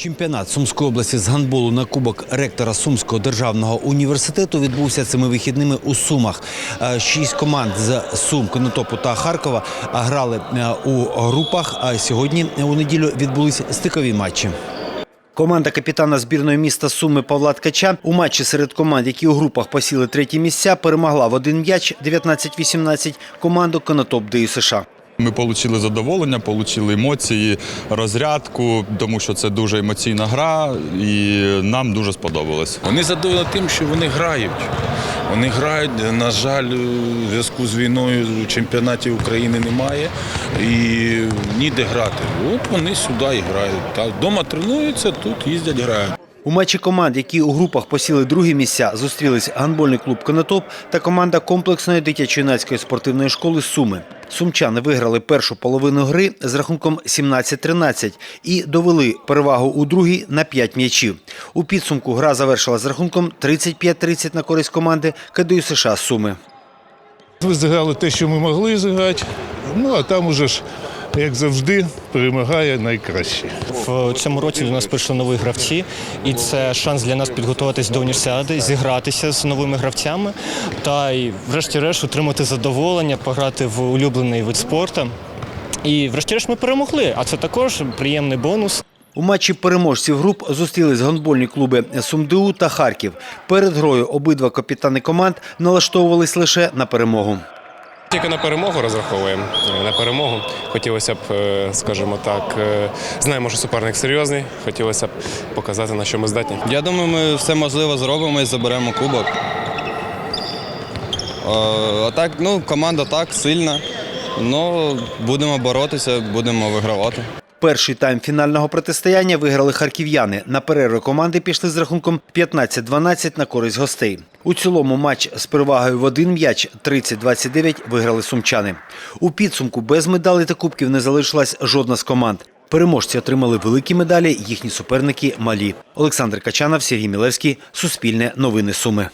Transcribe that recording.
Чемпіонат Сумської області з гандболу на кубок ректора Сумського державного університету відбувся цими вихідними у Сумах. Е, Шість команд з Сум, Конотопу та Харкова е, грали е, у групах. А сьогодні у неділю відбулись стикові матчі. Команда капітана збірної міста Суми Павла Ткача у матчі серед команд, які у групах посіли треті місця, перемогла в один м'яч 19-18 команду Конотоп ДЮ США. Ми отримали задоволення, отримали емоції, розрядку, тому що це дуже емоційна гра, і нам дуже сподобалось. Вони задоволені тим, що вони грають. Вони грають, на жаль, у зв'язку з війною в чемпіонаті України немає і ніде грати. От вони сюди і грають. Так, Дома тренуються, тут їздять, грають. У матчі команд, які у групах посіли другі місця, зустрілись гандбольний клуб Конотоп та команда комплексної дитячо-юнацької спортивної школи Суми. Сумчани виграли першу половину гри з рахунком 17-13 і довели перевагу у другій на 5 м'ячів. У підсумку гра завершила з рахунком 35-30 на користь команди КДЮ США Суми. Ми зіграли те, що ми могли зіграти. Ну а там уже ж, як завжди, перемагає найкраще. В цьому році до нас прийшли нові гравці, і це шанс для нас підготуватись до універсіади, зігратися з новими гравцями та й, врешті-решт, отримати задоволення, пограти в улюблений вид спорту. І, врешті-решт, ми перемогли. А це також приємний бонус. У матчі переможців груп зустрілись гандбольні клуби СумДУ та Харків. Перед грою обидва капітани команд налаштовувались лише на перемогу. Тільки на перемогу розраховуємо. Е, На перемогу хотілося б, е, скажімо так, е, знаємо, що суперник серйозний. Хотілося б показати, на що ми здатні. Я думаю, ми все можливе зробимо і заберемо кубок. А так, ну, команда так сильна. але будемо боротися, будемо вигравати. Перший тайм фінального протистояння виграли харків'яни. На перерву команди пішли з рахунком 15-12 на користь гостей. У цілому матч з перевагою в один м'яч 30-29 виграли сумчани. У підсумку без медалей та кубків не залишилась жодна з команд. Переможці отримали великі медалі, їхні суперники малі. Олександр Качанов, Сергій Мілевський, Суспільне новини Суми.